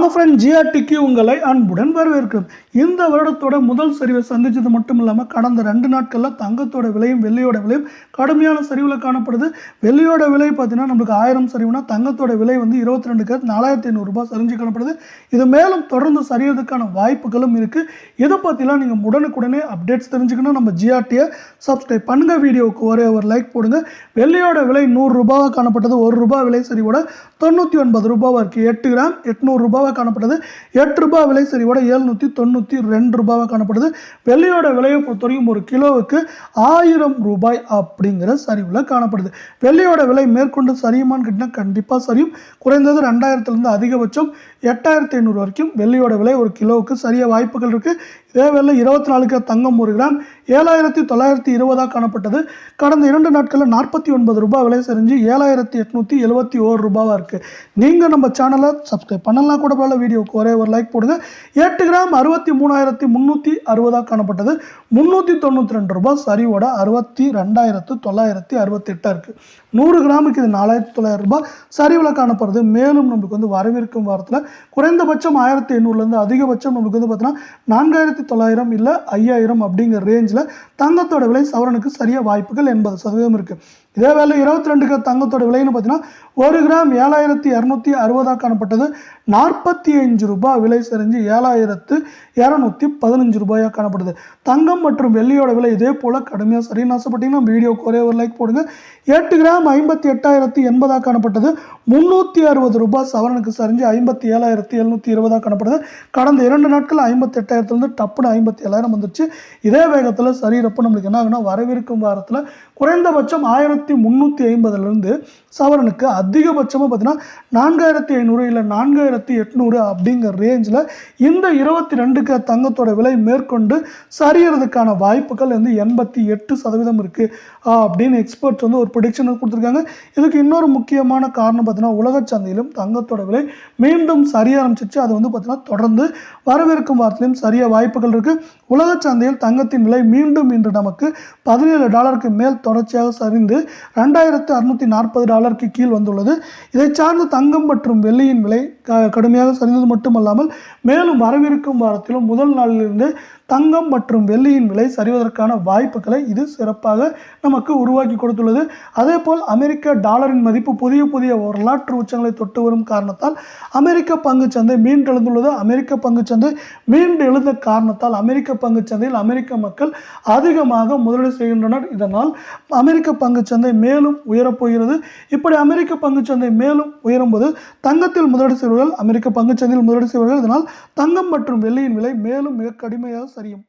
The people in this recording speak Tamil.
நம்ம ஃப்ரெண்ட் ஜிஆர்டிக்கு உங்களை அன்புடன் வரவேற்கும். இந்த வருடத்தோட முதல் சரிவை சந்திச்சது மட்டும் இல்லாமல் கடந்த ரெண்டு நாட்களில் தங்கத்தோட விலையும் வெள்ளியோட விலையும் கடுமையான சரிவில் காணப்படுது. வெள்ளியோட விலை பார்த்தீங்கன்னா நம்மளுக்கு ஆயிரம் சரிவுனா தங்கத்தோட விலை வந்து இருபத்தி ரெண்டு கேரட் நாலாயிரத்தி ஐநூறுரூபா சரிஞ்சு காணப்படுது. இது மேலும் தொடர்ந்து சரியறதுக்கான வாய்ப்புகளும் இருக்குது இதை பற்றிலாம் நீங்கள் உடனுக்குடனே அப்டேட்ஸ் தெரிஞ்சுக்கணும் நம்ம ஜிஆர்டியை சப்ஸ்கிரைப் பண்ணுங்க. வீடியோவுக்கு ஒரே ஒரு லைக் போடுங்க. வெள்ளியோட விலை நூறு ரூபாவாக காணப்பட்டது. ஒரு ரூபாய் விலை சரிவோட தொண்ணூற்றி ஒன்பது ரூபாவாக இருக்குது எட்டு கிராம் எட்நூறு ரூபாவாக காணப்பட்டது எட்டு ரூபாய் விலை சரிவோட எழுநூற்றி தொண்ணூற்றி ரெண்டு ரூபாவாக காணப்படுது. வெள்ளியோட விலையை பொறுத்தவரைக்கும் ஒரு கிலோவுக்கு ஆயிரம் ரூபாய் அப்படிங்கிற சரிவில் காணப்படுது. வெள்ளியோட விலை மேற்கொண்டு சரியுமான்னு கேட்டிங்கன்னா கண்டிப்பாக சரியும். குறைந்தது ரெண்டாயிரத்துலேருந்து அதிகபட்சம் எட்டாயிரத்தி ஐநூறு வரைக்கும் வெள்ளியோட விலை ஒரு கிலோவுக்கு சரிய வாய்ப்புகள் இருக்குது இதேவேளை இருபத்தி இருபத்தி கிராம் தங்கம் ஒரு கிராம் ஏழாயிரத்தி தொள்ளாயிரத்தி இருபதாக காணப்பட்டது. கடந்த இரண்டு நாட்களில் நாற்பத்தி ஒன்பது ரூபாய் விலை செஞ்சு ஏழாயிரத்தி எட்நூற்றி எழுபத்தி ஓரு ரூபாவாக இருக்குது நீங்கள் நம்ம சேனலை சப்ஸ்கிரைப் பண்ணலாம் கூட போல வீடியோக்கு ஒரே ஒரு லைக் போடுங்க. எட்டு கிராம் அறுபத்தி மூணாயிரத்தி முந்நூற்றி அறுபதாக காணப்பட்டது. முந்நூற்றி தொண்ணூற்றி ரெண்டு ரூபாய் சரிவோட அறுபத்தி ரெண்டாயிரத்து தொள்ளாயிரத்தி அறுபத்தெட்டாக இருக்குது நூறு கிராமுக்கு இது நாலாயிரத்தி தொள்ளாயிரம் ரூபாய் சரிவில் காணப்படுறது மேலும் நம்மளுக்கு வந்து வரவிருக்கும் வாரத்தில் குறைந்தபட்சம் ஆயிரத்தி எண்ணூறுலேருந்து அதிகபட்சம் நம்மளுக்கு வந்து பார்த்தீங்கன்னா நான்காயிரத்தி தொள்ளாயிரம் இல்லை ஐயாயிரம் அப்படிங்கிற ரேஞ்சில் தங்கத்தோட விலை சவரனுக்கு சரிய வாய்ப்புகள் எண்பது சதவீதம் இருக்குது இதே வேலை இருபத்தி ரெண்டு கிராம் தங்கத்தோட விலைன்னு பார்த்தீங்கன்னா ஒரு கிராம் ஏழாயிரத்தி இரநூத்தி அறுபதாக காணப்பட்டது. நாற்பத்தி அஞ்சு ரூபாய் விலை சரிஞ்சு ஏழாயிரத்து இரநூத்தி பதினஞ்சு ரூபாயாக காணப்படுது. தங்கம் மற்றும் வெள்ளியோட விலை இதே போல் கடுமையாக சரின்னு ஆசைப்பட்டீங்கன்னா வீடியோக்கு ஒரே ஒரு லைக் போடுங்க. எட்டு கிராம் ஐம்பத்தி எட்டாயிரத்தி எண்பதாக காணப்பட்டது. முந்நூற்றி அறுபது ரூபாய் சவரனுக்கு சரிஞ்சு ஐம்பத்தி ஏழாயிரத்தி எழுநூற்றி இருபதாக காணப்படுது. கடந்த இரண்டு நாட்கள் ஐம்பத்தி எட்டாயிரத்துலேருந்து டப்புனு ஐம்பத்தி ஏழாயிரம் வந்துருச்சு. இதே வேகத்தில் சரீரப்போ நம்மளுக்கு என்ன ஆகுனா வரவிருக்கும் வாரத்தில் குறைந்தபட்சம் ஆயிரத்தி முந்நூற்றி ஐம்பதுலேருந்து சவரனுக்கு அதிகபட்சமாக பார்த்தீங்கன்னா நான்காயிரத்தி ஐநூறு இல்லை நான்காயிரத்தி எட்நூறு அப்படிங்கிற ரேஞ்சில் இந்த இருபத்தி ரெண்டுக்கு தங்கத்தோட விலை மேற்கொண்டு சரியறதுக்கான வாய்ப்புகள் வந்து எண்பத்தி எட்டு சதவீதம் இருக்குது அப்படின்னு எக்ஸ்பர்ட்ஸ் வந்து ஒரு ப்ரிடிக்ஷன் கொடுத்துருக்காங்க. இதுக்கு இன்னொரு முக்கியமான காரணம் பார்த்தீங்கன்னா உலக சந்தையிலும் தங்கத்தோட விலை மீண்டும் சரிய ஆரம்பிச்சிச்சு. அது வந்து பார்த்தீங்கன்னா தொடர்ந்து வரவிருக்கும் வாரத்திலையும் சரிய வாய்ப்புகள் இருக்குது உலக சந்தையில் தங்கத்தின் விலை மீண்டும் இன்று நமக்கு பதினேழு டாலருக்கு மேல் தொடர்ச்சியாக சரிந்து ரெண்டாயிரத்து அறுநூற்றி நாற்பது டாலருக்கு கீழ் வந்துள்ளது. இதை சார்ந்த தங்கம் மற்றும் வெள்ளியின் விலை கடுமையாக சரிந்தது மட்டுமல்லாமல் மேலும் வரவிருக்கும் வாரத்திலும் முதல் நாளிலிருந்து தங்கம் மற்றும் வெள்ளியின் விலை சரிவதற்கான வாய்ப்புகளை இது சிறப்பாக நமக்கு உருவாக்கி கொடுத்துள்ளது. அதே போல் அமெரிக்க டாலரின் மதிப்பு புதிய புதிய வரலாற்று உச்சங்களை தொட்டு வரும் காரணத்தால் அமெரிக்க பங்குச்சந்தை மீண்டெழுந்துள்ளது. அமெரிக்க பங்குச்சந்தை மீண்டு எழுந்த காரணத்தால் அமெரிக்க பங்குச்சந்தையில் அமெரிக்க மக்கள் அதிகமாக முதலீடு செய்கின்றனர். இதனால் அமெரிக்க பங்குச்சந்தை மேலும் உயரப்போகிறது. இப்படி அமெரிக்க பங்குச்சந்தை மேலும் உயரும்போது தங்கத்தில் முதலீடு செய்வர்கள் அமெரிக்க பங்குச்சந்தையில் முதலீடு செய்வார்கள் இதனால் தங்கம் மற்றும் வெள்ளியின் விலை மேலும் மிக கடுமையாக சரியும்